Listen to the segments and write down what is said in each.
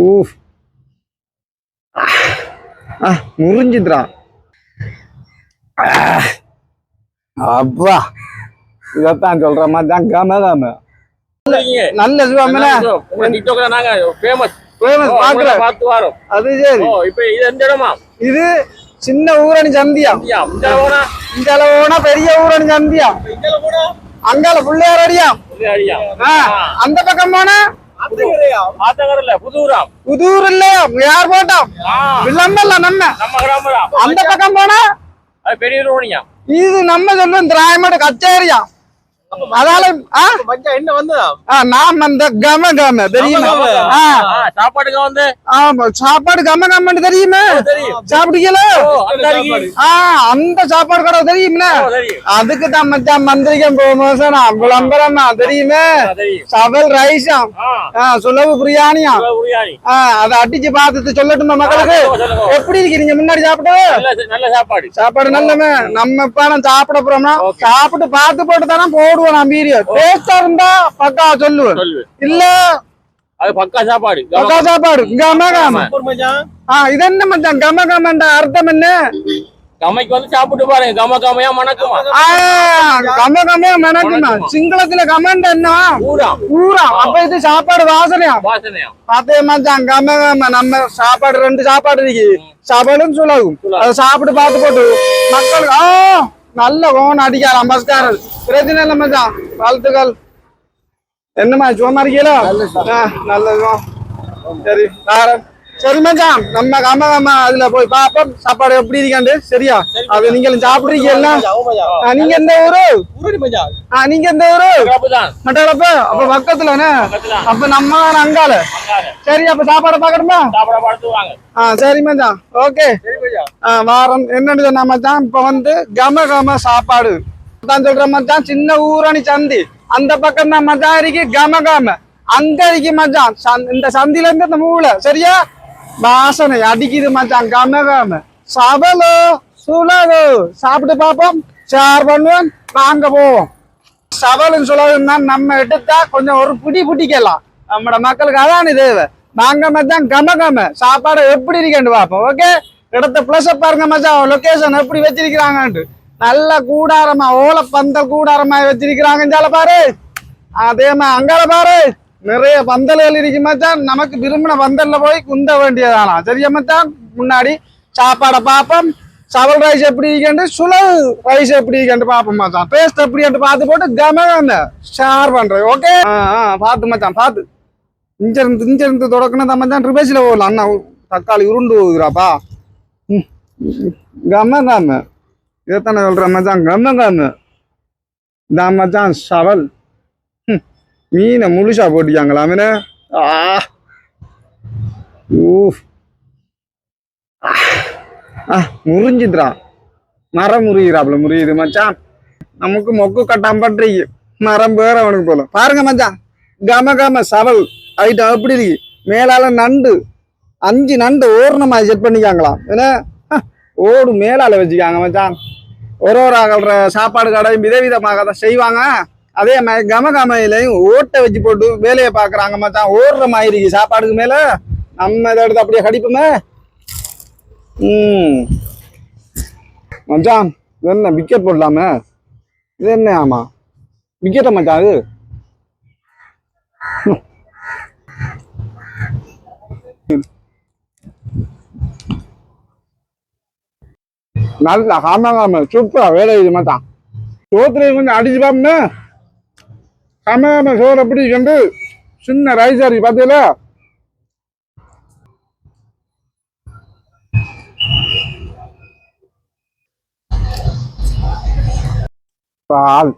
ஊஃப். ஆ. முறிஞ்சிதுடா ஆ. அப்பா. இதைத்தான் சொல்ற மாதிரி தான் கம கம நல்ல சுவாமில நாங்க ஃபேமஸ் ஃபேமஸ் பாக்குறேன் பார்த்து வரோம். அது சரி. இப்போ இது எந்த இடமா? இது சின்ன ஊரணி சந்தியா. இந்த இந்த போனா பெரிய ஊரணி சந்தியா. போனா அங்கால பிள்ளையார் அடியா அடியா ஆ, அந்த பக்கம் போனா? புதூர் இல்லையா யார் போட்டோம்? ஆ, விளம்பல நம்ம. அந்த பக்கம் போனா? பெரிய இது நம்ம சொல்லுவோம் திராயமோட கச்சேரியா அதால என்ன வந்ததா? ஆ, நாம் அந்த கம கம தெரியுமா? வந்து? ஆமா சாப்பாடு கம கமன்னு தெரியுமே? ஓ அந்த அருகி. ஆ அந்த சாப்பாடு கடை தெரியுமே. அதுக்கு தான் மச்சான் மந்திரிக்கம் ப்ரொமோஷனா விளம்பரமா தெரியுமே? சவல் ரைஸாம் சுலவு பிரியாணியா? இவ்வளவு பிரியாணி. ஆ, அதை அடிச்சு பார்த்துட்டு சொல்லட்டுமா மக்களுக்கு. எப்படி இருக்கு நீங்க முன்னாடி சாப்பிட்டு நல்ல சாப்பாடு. சாப்பாடு நல்லமே நம்ம இப்ப சாப்பிட போறோம்னா. சாப்பிட்டு பார்த்து போட்டு தானே போடுவோம் நான் வீடியோ டேஸ்டா இருந்தா பக்கா சொல்லுவேன். சொல்லு இல்ல அது பக்கா சாப்பாடு. பக்கா சாப்பாடு. கம கம ஆ இது என்ன மச்சான்? கம கமன்ற அர்த்தம் என்ன? கமைக்கு வந்து சாப்பிட்டு பாருங்க கம கமையா மணக்குமா? ஆ, கம கம மணக்குமா? சிங்களத்துல கமெண்ட் என்ன? ஊரா. ஊரா. அப்ப இது சாப்பாடு வாசனையா? வாசனையா? பாத்தே மச்சான் கம கம. நம்ம சாப்பாடு ரெண்டு சாப்பாடு இருக்கு. சாப்பாடும் சுலகும் அதை சாப்பிட்டு பார்த்து போட்டு மக்களுக்கு ஆ! நல்ல ஓன் அடிக்கலாம் நமஸ்காரம் பிரச்சனை இல்லை மச்சான். வாழ்த்துக்கள். என்னம்மா சும்மா இருக்கீங்களா? ஆ, நல்லது சரி வேற? சரி மச்சான் நம்ம கம கம அதுல போய் பாப்போம். சாப்பாடு எப்படி இருக்காண்டு சரியா? அது நீங்களும் சாப்பிடுறீங்கல்ல ஆ, நீங்க எந்த ஊரு? நீங்க எந்த ஊரு? மட்டளப்ப அப்ப பக்கத்துலண்ணே. பக்கத்துல அப்ப நம்ம அங்கால. சரி அப்ப சாப்பாடு பாக்கணுமா சாப்பிட பார்த்து வாங்க. ஆ சரி மச்சான். ஓகே. வாரம் என்னன்னு சொன்னா மச்சான் இப்ப வந்து கம கம சாப்பாடு. தான் சொல்ற மச்சான் சின்ன ஊரணி சந்தி. அந்த பக்கம் தான் மச்சான் இருக்கு கம கம. அங்க இருக்கு மச்சான் இந்த சந்தில இருந்து இந்த மூளை. சரியா? வாசனை அடிக்குது மச்சான் கம கம. சபலோ சுலகோ சாப்பிட்டு பார்ப்போம். ஷேர் பண்ணுவோம். வாங்க போவோம். சவாலுன்னு சொல்லணும்னா நம்ம எடுத்தா கொஞ்சம் ஒரு பிடி பிடிக்கலாம். நம்மட மக்களுக்கு அதான் தேவை வாங்க மச்சான் கம கம. சாப்பாடு எப்படி இருக்கேன்னு பார்ப்போம் ஓகே இடத்த பிளஸ் பாருங்க மச்சான் லொகேஷன் எப்படி வச்சிருக்கிறாங்கன்ட்டு. நல்ல கூடாரமா ஓலை பந்தல் கூடாரமா வச்சிருக்கிறாங்க சொல்ல பாரு. அதேமா அங்கால பாரு. நிறைய பந்தல்கள் இருக்குமாச்சான் நமக்கு விரும்பின பந்தல்ல போய் குந்த வேண்டியதானா? சரியாமத்தான் முன்னாடி சாப்பாடை பார்ப்போம். சவல் ரைஸ் எப்படி இருக்கேன் சுழல் ரைஸ் எப்படி இருக்கேன் பார்ப்போம் மச்சான். டேஸ்ட் எப்படி பார்த்து போட்டு கமகந்த ஷேர் பண்றேன் ஓகே பார்த்து மச்சான் பார்த்து. இங்க இருந்து தொடக்கணும் தான் மச்சான்? ரிவேஸ்ல போகலாம். அண்ணா தக்காளி உருண்டு போகுதுறாப்பா ம், கம கம இதைத்தானே சொல்றேன் மச்சான் கம கம இதான் மச்சான் சவல். மீனை முழுசா போட்டிக்காங்களா மீன ஆ ஊஃப் ஆ முறிஞ்சிதுரா மரம் முறிகிறாப்புல முறியுது மச்சான் நமக்கு மொக்கு கட்டாம பண்றீங்க மரம் பேர அவனுக்கு போல பாருங்க மச்சான் கம கம சவல் ஐட்டம் அப்படி இருக்கு மேலால நண்டு அஞ்சு நண்டு ஓரணமா செட் பண்ணிக்காங்களாம் ஏன்னா ஓடு மேலால வச்சுக்காங்க மச்சான் ஒரு ஒரு அகல்ற சாப்பாடு கடையும் விதவிதமாக தான் செய்வாங்க அதே மாதிரி கமகமையிலையும் ஓட்டை வச்சு போட்டு வேலையை பார்க்குறாங்க மச்சான். ஓடுற மாதிரி இருக்கு. சாப்பாடுக்கு மேலே நம்ம இதை எடுத்து அப்படியே கடிப்போமே. ம். மச்சான் இது என்ன விக்கெட் போடலாமே? இது என்ன ஆமாம் விக்கெட்டை மச்சான் அது? நல்ல ஆமாங்க ஆமா வேலை இது மச்சான். சோத்துல கொஞ்சம் அடிச்சு பாப்போமே. ஆமா ஆமா அப்படி கண்டு சின்ன ரைஸ் இருக்கு பாத்தீங்களா? பால்.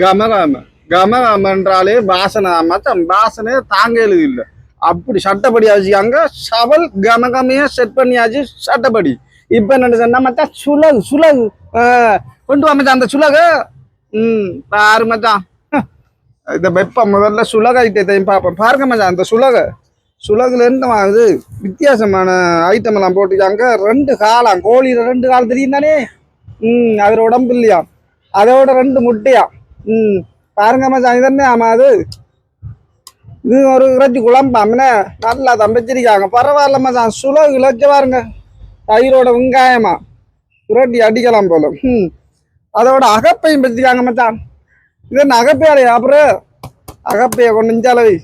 கமராமன்றாலே கம கம கமன்றாலே தாங்கலு இல்லை அப்படி சட்டப்படி வச்சுக்காங்க சவல் கம செட் பண்ணியாச்சு சட்டப்படி. இப்ப என்ன சொன்னா மச்சான் சுலகு சுலகு கொண்டு வா மச்சான் அந்த சுலகு. ம் பாரு மச்சான். இந்த வெப்பம் முதல்ல சுலக ஐட்டத்தையும் பார்ப்போம். பாருங்க மச்சான் அந்த சுலகு. சுலகுல இருந்து வாங்குது வித்தியாசமான ஐட்டம் எல்லாம் போட்டுக்காங்க ரெண்டு காலம் கோழியில ரெண்டு கால் தெரியும் தானே ம் அதோட உடம்பு இல்லையா? அதோட ரெண்டு முட்டையா? ம் பாருங்க மச்சான் இது என்ன அது? இது ஒரு இறைச்சி குழம்பாமனே நல்லா தம்பிச்சிருக்காங்க பரவாயில்ல மச்சான் சுலோ இழைச்சி பாருங்க. தயிரோட வெங்காயமா? புரட்டி அடிக்கலாம் போல. ம் அதோட அகப்பையும் பற்றிக்காங்க மச்சான். இது என்ன அகப்பையாலையா அப்புறம் அகப்பையை கொண்டு இஞ்சாலவை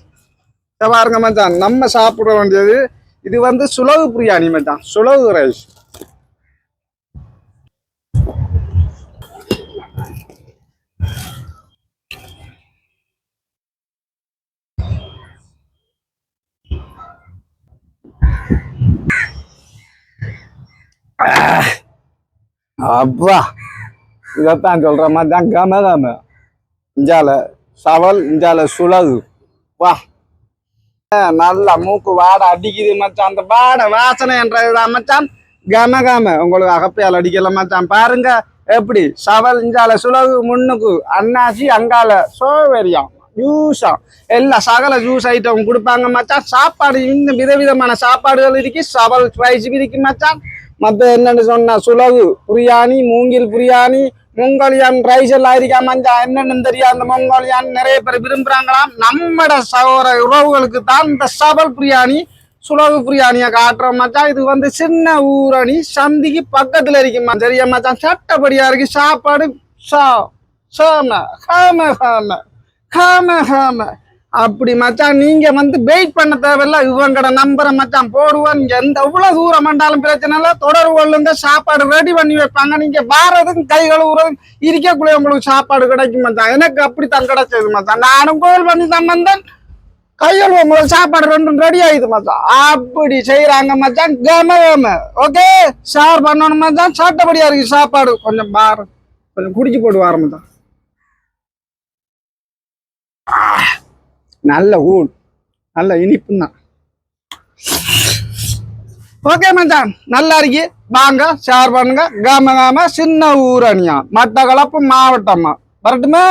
பாருங்க மச்சான். நம்ம சாப்பிட வேண்டியது இது வந்து சுலவு பிரியாணி மச்சான். சுலவு ரைஸ். அப்பா இதைத்தான் சொல்ற மாதிரி கம கம இஞ்சால சவல் இஞ்சால சுலகு. வா. நல்ல மூக்கு வாடை அடிக்குது மச்சான். அந்த வாடை வாசனை என்றதுதான் மச்சான். கம கம உங்களுக்கு அகப்பையால் அடிக்கல மச்சான். பாருங்க எப்படி? சவல் இஞ்சால சுலகு முன்னுக்கு அன்னாசி அங்கால சோவரியம் ஜூஸா. எல்லா சகல ஜூஸ் ஐட்டம் கொடுப்பாங்க மச்சான். சாப்பாடு இன்னும் விதவிதமான சாப்பாடுகள் இருக்கு. சவல் ரைஸ் இருக்கு மச்சான். மத்த என்னன்னு சொன்னா சுலகு பிரியாணி மூங்கில் பிரியாணி மொங்கோலியான் ரைஸ் எல்லாம் இருக்கா மஞ்சா என்னன்னு தெரியாது. அந்த மொங்கோலியான் நிறைய பேர் விரும்புறாங்களாம். நம்மட சகோர உறவுகளுக்கு தான் இந்த சபல் பிரியாணி சுலகு பிரியாணியை காட்டுறோம் மச்சான் இது வந்து சின்ன ஊரணி சந்திக்கு பக்கத்துல இருக்குமா சரியா மச்சான் சட்டப்படியா இருக்கு. சாப்பாடு சா சாம ஹாம ஹாம ஹாம ஹாம. அப்படி மச்சான் நீங்க வந்து வெயிட் பண்ண தேவையில்ல. இவங்கட நம்பரை மச்சான் போடுவான் நீங்க எந்த எவ்வளவு தூரம் பண்ணாலும் பிரச்சனை இல்லை. தொடர் கொள்ளுங்க. சாப்பாடு ரெடி பண்ணி வைப்பாங்க. நீங்க வாரதும் கை கழுவுறதும் இருக்கக்குள்ளே உங்களுக்கு சாப்பாடு கிடைக்கும் மச்சான். எனக்கு அப்படித்தான் கிடைச்சது மச்சான். நானும் கோயில் பண்ணி தான் வந்தேன் கையில் உங்களுக்கு சாப்பாடு ரெண்டும் ரெடி ஆயிடுது மச்சான். அப்படி செய்யறாங்க மச்சான். கேம கேம. ஓகே ஷேர் பண்ணணும் மச்சான். சாட்டப்படியா இருக்கு சாப்பாடு. கொஞ்சம் பாரு. கொஞ்சம் குடிச்சு போட்டு வர மச்சான். நல்ல ஊன் நல்ல இனிப்பு தான். ஓகே மச்சான். நல்லா இருக்கு. வாங்க ஷேர் பண்ணுங்க. கம கம சின்ன ஊரணியா. மட்டக்களப்பு மாவட்டமா. வரட்டுமா?